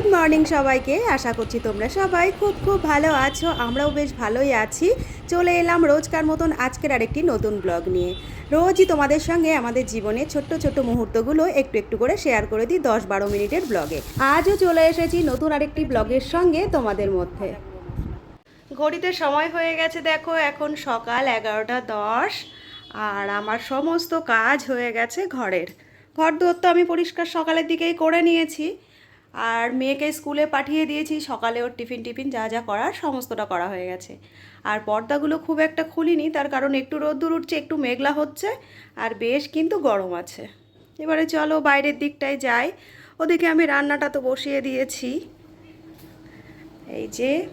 Good morning সবাইকে। আশা করছি তোমরা সবাই খুব খুব ভালো আছো। আমরাও বেশ ভালোই আছি। চলে এলাম রোজকার মতন আজকের আরেকটি নতুন ব্লগ নিয়ে। রোজই তোমাদের সঙ্গে আমাদের জীবনে ছোট্ট ছোট্ট মুহূর্তগুলো একটু একটু করে শেয়ার করে দিই দশ বারো মিনিটের ব্লগে। আজও চলে এসেছি নতুন আরেকটি ব্লগের সঙ্গে তোমাদের মধ্যে। ঘড়িতে সময় হয়ে গেছে দেখো, এখন সকাল এগারোটা দশ আর আমার সমস্ত কাজ হয়ে গেছে ঘরের। ঘর দুয়ার তো আমি পরিষ্কার সকালের দিকেই করে নিয়েছি। আর মেয়েকে স্কুলে পাঠিয়ে দিয়েছি, সকালে ওর টিফিন টিফিন যা যা করার সমস্তটা করা হয়ে গেছে। আর পর্দাগুলো খুব একটা খুলিনি, তার কারণ একটু রোদ্দুর উঠছে, একটু মেঘলা হচ্ছে, আর বেশ কিন্তু গরম আছে। এবারে চলো বাইরের দিকটায় যাই। ওদিকে আমি রান্নাটা তো বসিয়ে দিয়েছি। এই যে,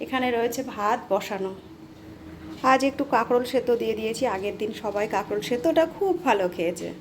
এখানে রয়েছে ভাত বসানো। আজ একটু কাঁকরোল সেদ্ধ দিয়ে দিয়েছি, আগের দিন সবাই কাঁকরোল সেদ্ধটা খুব ভালো খেয়েছে।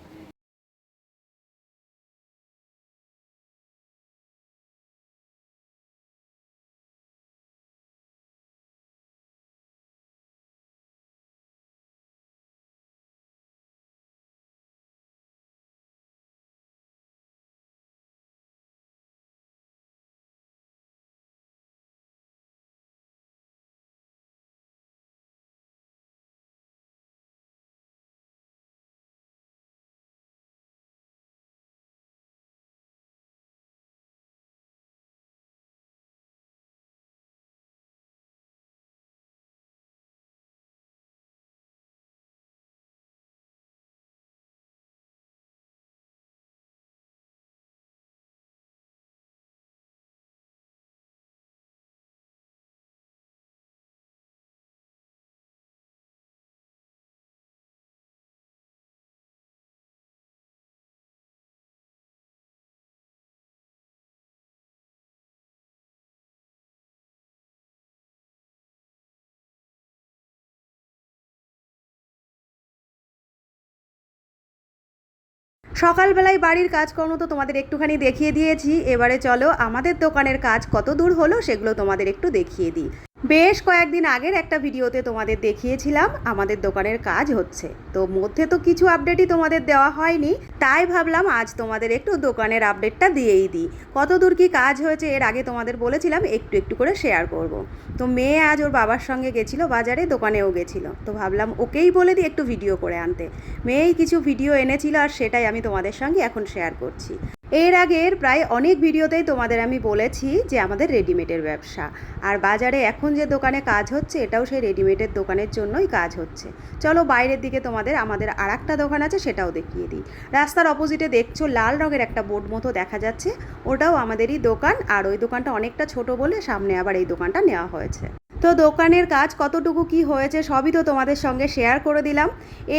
সকালবেলায় বাড়ির কাজকর্ম তো তোমাদের একটুখানি দেখিয়ে দিয়েছি। এবারে চলো, আমাদের দোকানের কাজ কত দূর হলো সেগুলো তোমাদের একটু দেখিয়ে দিই। বেশ কয়েকদিন আগের একটা ভিডিওতে তোমাদের দেখিয়েছিলাম, আমাদের দোকানের কাজ হচ্ছে। তো মধ্যে তো কিছু আপডেটই তোমাদের দেওয়া হয়নি, তাই ভাবলাম আজ তোমাদের একটু দোকানের আপডেটটা দিয়েই দিই। কত দূর কি কাজ হয়েছে এর আগে তোমাদের বলেছিলাম, একটু একটু করে শেয়ার করব। তো মেয়ে আজ ওর বাবার সঙ্গে গেছিল, বাজারে, দোকানেও গেছিল। তো ভাবলাম ওকেই বলে দিই একটু ভিডিও করে আনতে। মেয়েই কিছু ভিডিও এনেছিল আর সেটাই আমি তোমাদের সঙ্গে এখন শেয়ার করছি। এর আগের প্রায় অনেক ভিডিওতেই তোমাদের আমি বলেছি যে আমাদের রেডিমেডের ব্যবসা। আর বাজারে এখন যে দোকানে কাজ হচ্ছে, এটাও সেই রেডিমেডের দোকানের জন্যই কাজ হচ্ছে। চলো বাইরের দিকে তোমাদের, আমাদের আর একটা দোকান আছে, সেটাও দেখিয়ে দিই। রাস্তার অপোজিটে দেখছ লাল রঙের একটা বোর্ড মতো দেখা যাচ্ছে। ওটাও আমাদেরই দোকান, আর ওই দোকানটা অনেকটা ছোট বলে সামনে আবার এই দোকানটা নেওয়া হয়েছে। তো দোকানের কাজ কতটুকু কি হয়েছে সবই তো তোমাদের সঙ্গে শেয়ার করে দিলাম।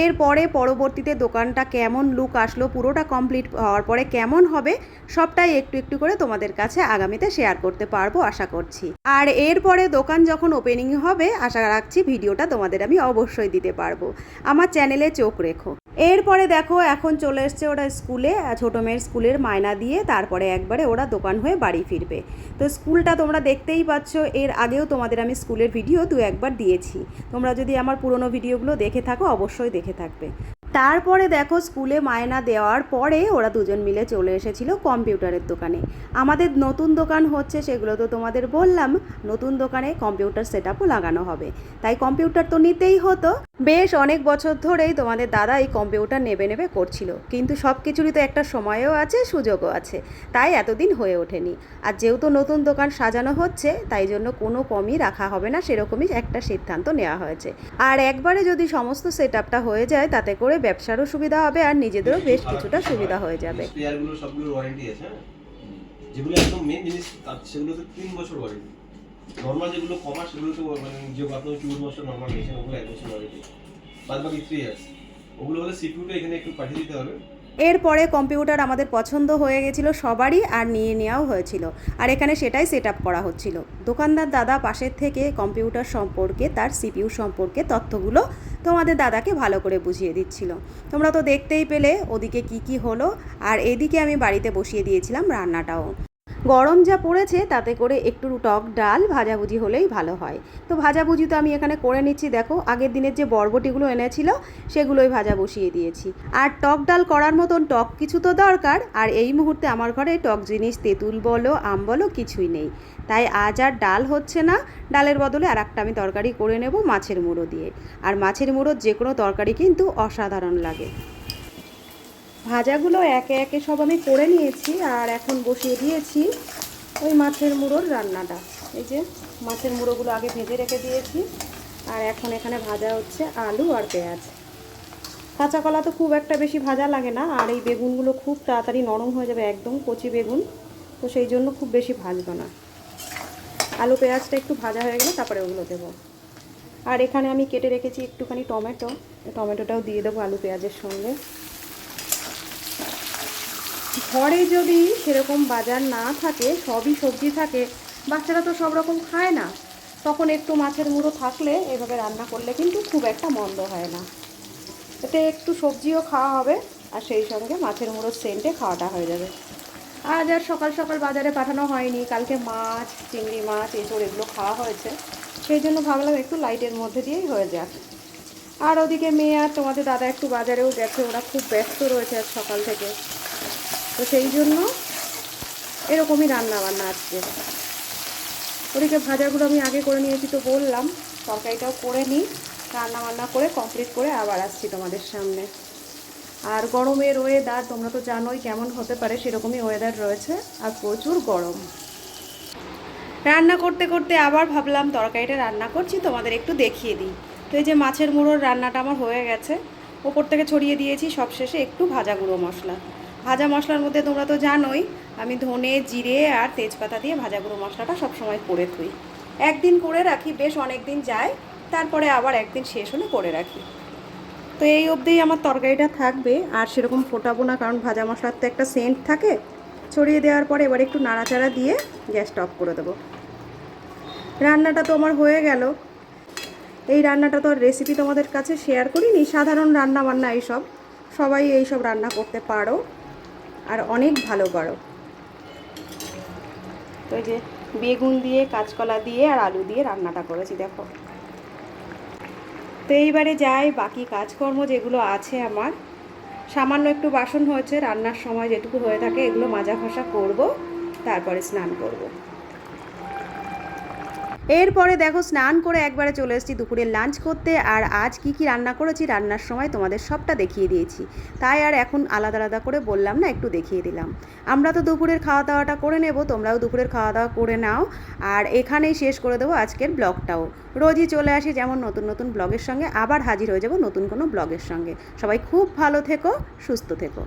এরপরে পরবর্তীতে দোকানটা কেমন লুক আসলো, পুরোটা কমপ্লিট হওয়ার পরে কেমন হবে, সবটাই একটু একটু করে তোমাদের কাছে আগামীতে শেয়ার করতে পারব আশা করছি। আর এরপরে দোকান যখন ওপেনিং হবে, আশা রাখছি ভিডিওটা তোমাদের আমি অবশ্যই দিতে পারব। আমার চ্যানেলে চোখ রেখো। এরপরে দেখো, এখন চলে এসছে ওরা স্কুলে ছোটো মেয়ের স্কুলের মায়না দিয়ে তারপরে একবারে ওরা দোকান হয়ে বাড়ি ফিরবে। তো স্কুলটা তোমরা দেখতেই পাচ্ছ, এর আগেও তোমাদের আমি স্কুলের ভিডিও দু একবার দিয়েছি। তোমরা যদি আমার পুরনো ভিডিওগুলো দেখে থাকো, অবশ্যই দেখে থাকবে। তারপরে দেখো, স্কুলে মায়না দেওয়ার পরে ওরা দুজন মিলে চলে এসেছিল কম্পিউটারের দোকানে। আমাদের নতুন দোকান হচ্ছে সেগুলো তো তোমাদের বললাম, নতুন দোকানে কম্পিউটার সেট লাগানো হবে। তাই কম্পিউটার তো নিতেই হতো বেশ অনেক বছর ধরেই তোমাদের দাদা এই কম্পিউটার নেবে নেবে করছিল। কিন্তু সব কিছুরই তো একটা সময়ও আছে সুযোগও আছে। তাই এতদিন হয়ে ওঠেনি। আর যেহেতু নতুন দোকান সাজানো হচ্ছে তাই জন্য কোনো কমই রাখা হবে না সেরকমই একটা সিদ্ধান্ত নেওয়া হয়েছে। আর একবারে যদি সমস্ত সেট আপটা হয়ে যায় তাতে করে ব্যবসারও সুবিধা হবে আর নিজেদেরও বেশ কিছুটা সুবিধা হয়ে যাবে। হ্যাঁ? যেগুলো একদম মেন জিনিস সেগুলো তো তিন বছর ওয়ারেন্টি নর্মাল যেগুলো কমার, সেগুলো তো মানে যে আপনার নর্মাল মেশিন, ওগুলো এক বছর বাদ বাকি থ্রি ইয়ার্স ওগুলো হলে সিপিউটা এখানে একটু পাঠিয়ে দিতে হবে। এরপরে কম্পিউটার আমাদের পছন্দ হয়ে গেছিল সবারই আর নিয়ে নেওয়াও হয়েছিল। আর এখানে সেটাই সেট করা হচ্ছিল। দোকানদার দাদা পাশের থেকে কম্পিউটার সম্পর্কে, তার সিপিউ সম্পর্কে তথ্যগুলো তোমাদের দাদাকে ভালো করে বুঝিয়ে দিচ্ছিল। তোমরা তো দেখতেই পেলে ওদিকে কি কি হলো। আর এদিকে আমি বাড়িতে বসিয়ে দিয়েছিলাম রান্নাটাও। গরম যা পড়েছে, তাতে করে একটু টক ডাল, ভাজাভুজি হলেই ভালো হয়। তো ভাজাভুজি তো আমি এখানে করে নিচ্ছি, দেখো। আগের দিনের যে বরবটিগুলো এনেছিল, সেগুলোই ভাজা বসিয়ে দিয়েছি। আর টক ডাল করার মতন টক কিছু তো দরকার, আর এই মুহূর্তে আমার ঘরে টক জিনিস, তেঁতুল বলো, আম বলো, কিছুই নেই। তাই আজ আর ডাল হচ্ছে না। ডালের বদলে আর একটা আমি তরকারি করে নেব মাছের মুড়ো দিয়ে। আর মাছের মুড়োর যে কোনো তরকারি কিন্তু অসাধারণ লাগে। ভাজাগুলো একে একে সব আমি করে নিয়েছি আর এখন বসিয়ে দিয়েছি ওই মাছের মুড়োর রান্নাটা। এই যে মাছের মুড়োগুলো আগে ভেজে রেখে দিয়েছি আর এখন এখানে ভাজা হচ্ছে আলু আর পেঁয়াজ। কাঁচা কলা তো খুব একটা বেশি ভাজা লাগে না আর এই বেগুনগুলো খুব তাড়াতাড়ি নরম হয়ে যাবে একদম কচি বেগুন, তো সেই জন্য খুব বেশি ভাজবো না। আলু পেঁয়াজটা একটু ভাজা হয়ে গেলে তারপরে ওগুলো দেবো। আর এখানে আমি কেটে রেখেছি একটুখানি টমেটো, টমেটোটাও দিয়ে দেবো আলু পেঁয়াজের সঙ্গে। ঘরে যদি সেরকম বাজার না থাকে, সবই সবজি থাকে, বাচ্চারা তো সব রকম খায় না, তখন একটু মাছের মুড়ো থাকলে এভাবে রান্না করলে কিন্তু খুব একটা মন্দ হয় না। এতে একটু সবজিও খাওয়া হবে, আর সেই সঙ্গে মাছের মুড়োর সেন্টে খাওয়াটা হয়ে যাবে। আজ আর সকাল সকাল বাজারে পাঠানো হয়নি, কালকে মাছ, চিংড়ি মাছ, এঁচড় এগুলো খাওয়া হয়েছে। সেই জন্য ভাবলাম একটু লাইটের মধ্যে দিয়েই হয়ে যাক। আর ওদিকে মেয়ে আর তোমাদের দাদা একটু বাজারেও গেছে, ওরা খুব ব্যস্ত রয়েছে আজ সকাল থেকে। তো সেই জন্য এরকমই রান্না বান্না আজকে। ওদিকে ভাজাগুলো আমি আগে করে নিয়েছি তো বললাম, তরকারিটাও করে নিই রান্না বান্না করে কমপ্লিট করে আবার আসছি তোমাদের সামনে। আর গরমের ওয়েদার তোমরা তো জানোই কেমন হতে পারে, সেরকমই ওয়েদার রয়েছে আর প্রচুর গরম। রান্না করতে করতে আবার ভাবলাম তরকারিটা রান্না করছি, তোমাদের একটু দেখিয়ে দিই। তো এই যে মাছের মুড়োর রান্নাটা আমার হয়ে গেছে, ওপর থেকে ছড়িয়ে দিয়েছি, সবশেষে একটু ভাজা গুঁড়ো মশলা। ভাজা মশলার মধ্যে তোমরা তো জানোই, আমি ধনে, জিরে আর তেজপাতা দিয়ে ভাজা গুঁড়ো মশলাটা সবসময় করে থুই। একদিন করে রাখি, বেশ অনেক দিন যায়, তারপরে আবার একদিন শেষ হলে করে রাখি। তো এই অবধিই আমার তরকারিটা থাকবে, আর সেরকম ফোটাবো না, কারণ ভাজা মশলার তো একটা সেন্ট থাকে। ছড়িয়ে দেওয়ার পরে এবার একটু নাড়াচাড়া দিয়ে গ্যাসটা অফ করে দেবো। রান্নাটা তো আমার হয়ে গেল। এই রান্নাটা তো রেসিপি তোমাদের কাছে শেয়ার করিনি, সাধারণ রান্না বান্না এইসব। সবাই এইসব রান্না করতে পারো। আর অনেক ভালো বড়ো তো যে বেগুন দিয়ে, কাঁচকলা দিয়ে আর আলু দিয়ে রান্নাটা করেছি, দেখো। তো এইবারে যাই বাকি কাজকর্ম যেগুলো আছে আমার। সামান্য একটু বাসন হয়েছে, রান্নার সময় যেটুকু হয়ে থাকে এগুলো মাজা ঘষা করব, তারপরে স্নান করব। এরপরে দেখো স্নান করে একবারে চলে এসেছি দুপুরে লাঞ্চ করতে। আর আজ কি কি রান্না করেছি রান্নার সময় তোমাদের সবটা দেখিয়ে দিয়েছি। তাই আর এখন আলাদা আলাদা করে বললাম না, একটু দেখিয়ে দিলাম। আমরা তো দুপুরের খাওয়া দাওয়াটা করে নেব, তোমরাও দুপুরের খাওয়া দাওয়া করে নাও। আর এখানেই শেষ করে দেবো আজকের ব্লগটাও। রোজই চলে আসি যেমন নতুন নতুন ব্লগের সঙ্গে, আবার হাজির হয়ে যাব নতুন কোনো ব্লগের সঙ্গে। সবাই খুব ভালো থেকো, সুস্থ থেকো।